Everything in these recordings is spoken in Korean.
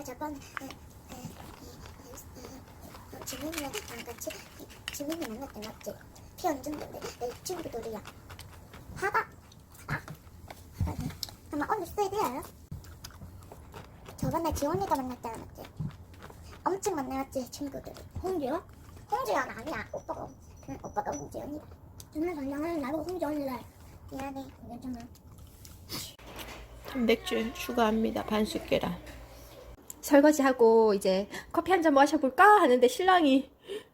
내가 저번 어, 지민이랑 같이 이, 지민이 만났던 맞지? 피 얹은 건데 내 친구들이야. 봐봐. 아, 아마 언니 써야 돼요. 저번에 지원이가 만났잖아 맞지? 엄청 만나왔지 친구들이. 홍지연? 홍지연 아니야. 오빠가 응, 오빠가 홍지연이다. 정말 당장은 나보고 홍지연이래. 미안해. 괜찮아. 단백질 추가합니다. 반 숟가락. 설거지하고 이제 커피 한 잔 마셔볼까 하는데 신랑이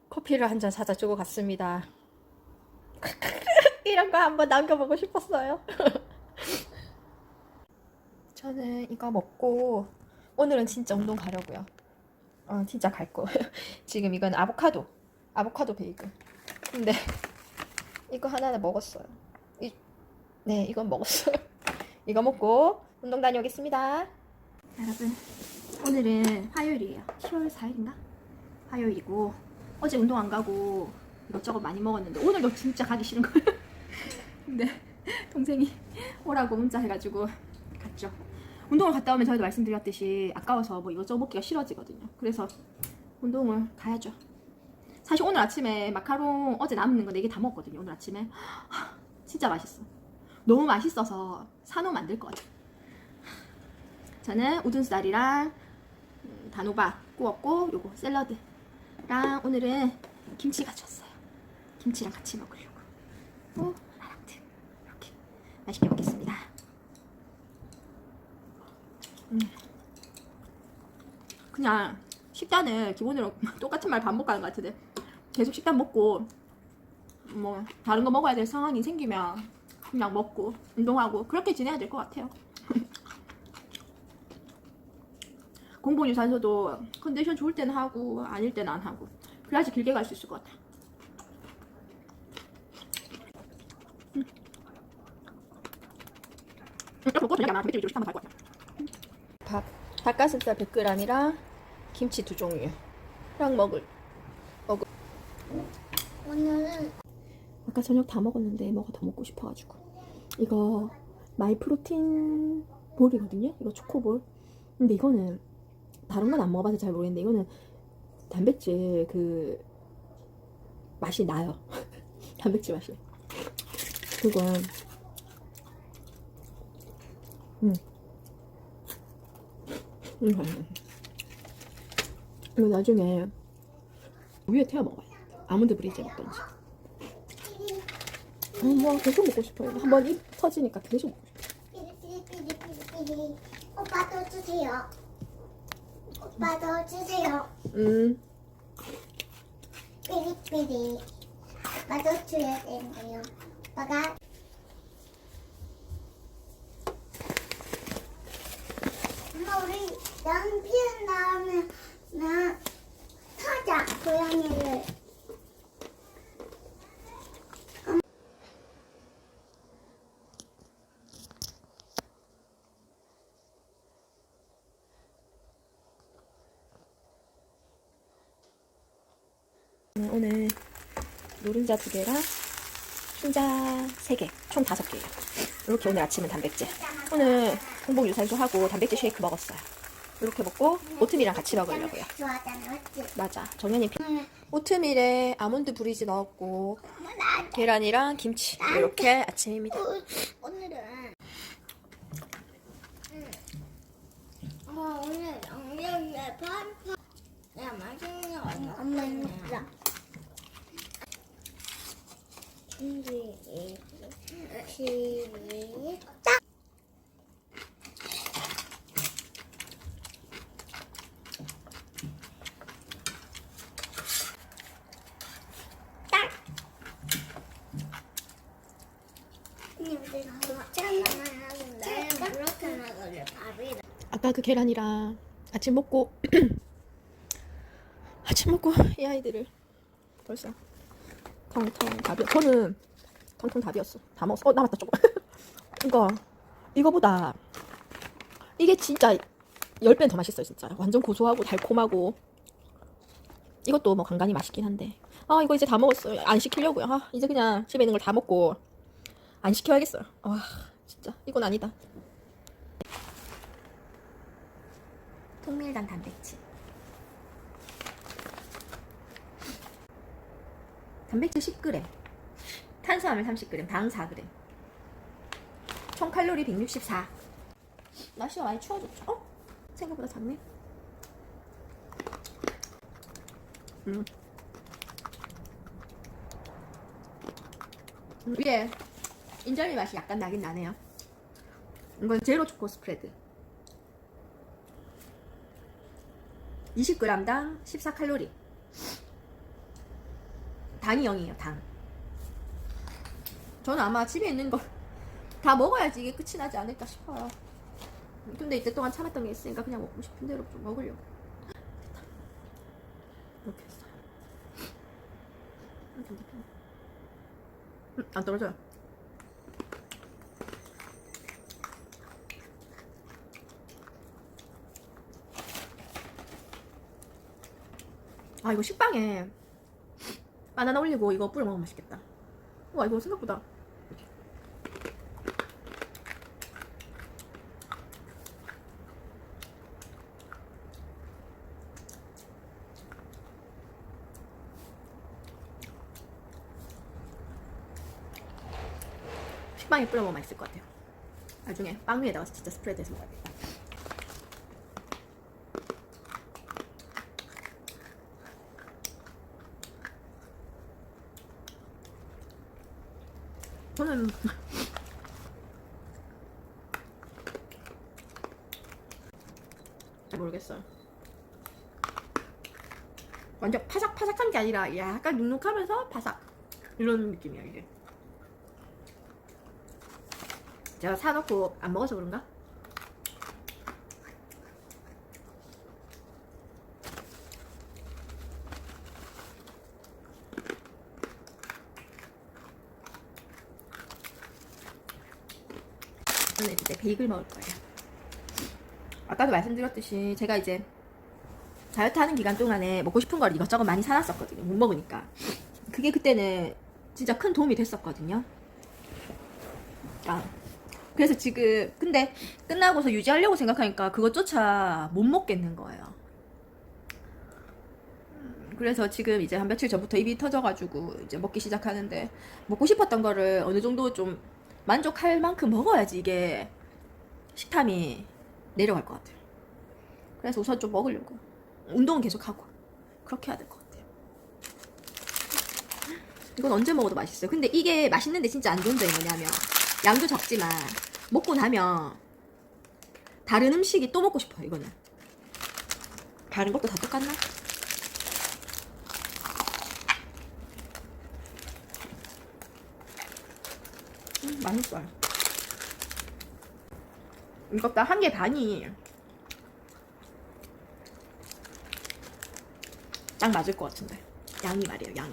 커피를 한 잔 사다 주고 갔습니다. 이런 거 한번 남겨보고 싶었어요. 저는 이거 먹고 오늘은 진짜 운동 가려고요. 어, 진짜 갈 거. 지금 이건 아보카도, 아보카도 베이글. 근데 이거 하나는 먹었어요. 이, 네, 이건 먹었어요. 이거 먹고 운동 다녀오겠습니다. 여러분, 오늘은 화요일이에요. 10월 4일인가? 화요일이고 어제 운동 안 가고 이것저것 많이 먹었는데 오늘도 진짜 가기 싫은 거예요. 근데 동생이 오라고 문자 해가지고 갔죠. 운동을 갔다 오면 저희도 말씀드렸듯이 아까워서 뭐 이것저것 먹기가 싫어지거든요. 그래서 운동을 가야죠. 사실 오늘 아침에 마카롱 어제 남는 거 4개 다 먹었거든요. 오늘 아침에 하, 진짜 맛있어. 너무 맛있어서 안될것 같아요. 저는 우둔살이랑 음, 단호박 구웠고 요거 샐러드랑 오늘은 김치 가져왔어요. 김치랑 같이 먹으려고. 또 라랑드 이렇게 맛있게 먹겠습니다. 음. 그냥 식단을 기본으로 똑같은 말 반복하는 것 같은데 계속 식단 먹고 뭐 다른 거 먹어야 될 상황이 생기면 그냥 먹고 운동하고 그렇게 지내야 될 것 같아요. 공복 유산소도 컨디션 좋을 때는 하고 아닐 때는 안 하고 그래야지 길게 갈 수 있을 것 같아. 음. 먹고 단백질 위주로 식단만 갈것 같아. 밥 닭가슴살 100g이랑 김치 두 종류랑 먹을 오늘은 아까 저녁 다 먹었는데 뭐가 더 먹고 싶어가지고. 이거 마이프로틴 볼이거든요? 이거 초코볼 근데 이거는 다른 건 안 먹어봐서 잘 모르겠는데 이거는 단백질 그 맛이 나요 단백질 맛이 그거 음 음. 이거 나중에 위에 태워 먹어요 아몬드 브리제 먹던지 음, 뭐 계속 먹고 싶어요. 한번 입 터지니까 계속 먹고 싶어요. 삐리삐리삐리삐리 오빠도 주세요. 오빠도 주세요. 음, 삐리삐리 오빠도 줘야 되는데요. 오빠가 엄마 우리 양피는 나오면 나 타자 고양이를 네, 오늘 노른자 두 개랑 흰자 세 개, 총 다섯 개예요. 이렇게 오늘 아침은 단백질. 오늘 공복 유산소 하고 단백질 쉐이크 먹었어요. 이렇게 먹고 오트밀이랑 같이 먹으려고요. 맞아, 정연이 피. 응. 오트밀에 아몬드 브리지 넣었고 계란이랑 김치 이렇게 아침입니다. 오- 오늘은 오늘 양념에 반파 야 맛있는 거 엄마 준비 시작 아까 그 계란이랑 아침 먹고 아침 먹고 이 아이들을 벌써 텅텅 다 비었 저는 텅텅 다 비었어 다 먹었어 어 남았다 조금 이거 이거보다 이게 진짜 10배는 더 맛있어요 진짜. 완전 고소하고 달콤하고. 이것도 뭐 간간히 맛있긴 한데. 아 이거 이제 다 먹었어요. 안 시키려고요. 아 이제 그냥 집에 있는 걸 다 먹고 안 시켜야겠어요. 아 진짜. 이건 아니다. 통밀당 단백질. 단백질 10g, 탄수화물 30g, 당 4g. 총 칼로리 164. 날씨가 많이 추워졌죠? 어? 생각보다 작네. 음. 음, 위에 인절미 맛이 약간 나긴 나네요. 이건 제로 초코 스프레드. 20g당 14칼로리. 당이 0이에요, 당. 저는 아마 집에 있는 걸 다 먹어야지 이게 끝이 나지 않을까 싶어요. 근데 이때 동안 참았던 게 있으니까 그냥 먹고 싶은 대로 좀 먹으려고. 이렇게 했어요. 음, 괜찮다. 음, 안 떨어져요. 아 이거 식빵에 바나나 올리고 이거 뿌려 먹으면 맛있겠다. 와 이거 생각보다 식빵에 뿌려 먹으면 맛있을 것 같아요. 나중에 빵 위에다가 진짜 스프레드해서 먹어야겠 저는 잘 모르겠어요. 완전 파삭파삭한 게 아니라 약간 눅눅하면서 바삭 이런 느낌이야 이게. 제가 사놓고 안 먹어서 그런가? 베이글 먹을 거예요. 아까도 말씀드렸듯이 제가 이제 다이어트 하는 기간 동안에 먹고 싶은 걸 이것저것 많이 사놨었거든요. 못 먹으니까. 그게 그때는 진짜 큰 도움이 됐었거든요. 아. 그래서 지금 근데 끝나고서 유지하려고 생각하니까 그것조차 못 먹겠는 거예요. 음, 그래서 지금 이제 한 며칠 전부터 입이 터져가지고 이제 먹기 시작하는데 먹고 싶었던 거를 어느 정도 좀 만족할 만큼 먹어야지 이게 식탐이 내려갈 것 같아요. 그래서 우선 좀 먹으려고 운동은 계속 하고 그렇게 해야 될 것 같아요. 이건 언제 먹어도 맛있어요. 근데 이게 맛있는데 진짜 안 좋은 점이 뭐냐면 양도 적지만 먹고 나면 다른 음식이 또 먹고 싶어요. 이거는 다른 것도 다 똑같나? 음, 맛있어요. 딱한개 반이 딱 맞을 것 같은데 양이 말이에요 양.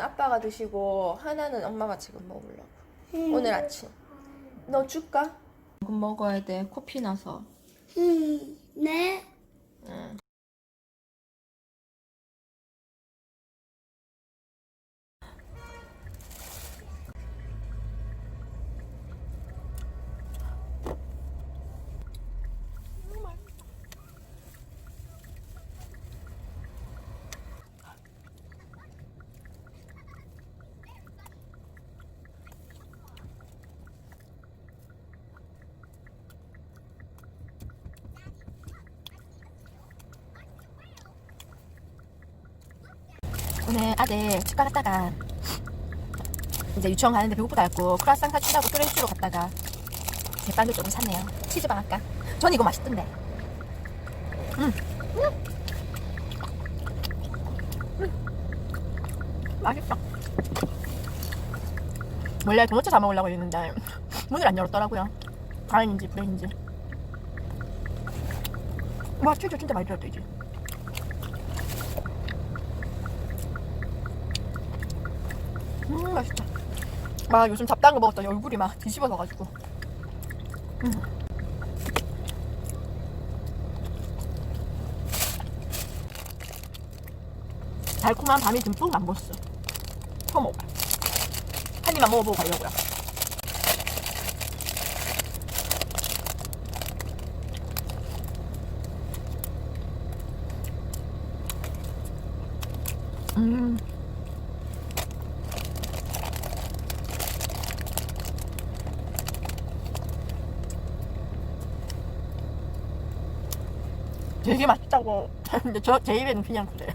아빠가 드시고 하나는 엄마가 지금 먹으려고. 오늘 아침. 너 줄까? 먹어야 돼. 코피 나서. 음, 오늘 아들 치과 갔다가 이제 유치원 가는데 배고프다 했고 크라상 사준다고 프렌치로 갔다가 제빵도 조금 샀네요. 치즈빵 할까? 전 이거 맛있던데. 음. 음. 음. 맛있어. 원래 도넛 사 먹으려고 했는데 문을 안 열었더라고요. 다행인지 불행인지. 와 치즈 진짜 많이 들었다. 음 맛있다. 막 요즘 잡다한 거 먹었더니 얼굴이 막 뒤집어져가지고. 음. 달콤한 밤이 듬뿍 남궜어. 처음 먹어봐. 한 입만 먹어보고 가려고요. 되게 맛있다고. 근데 저 제 입에는 그냥 그래요.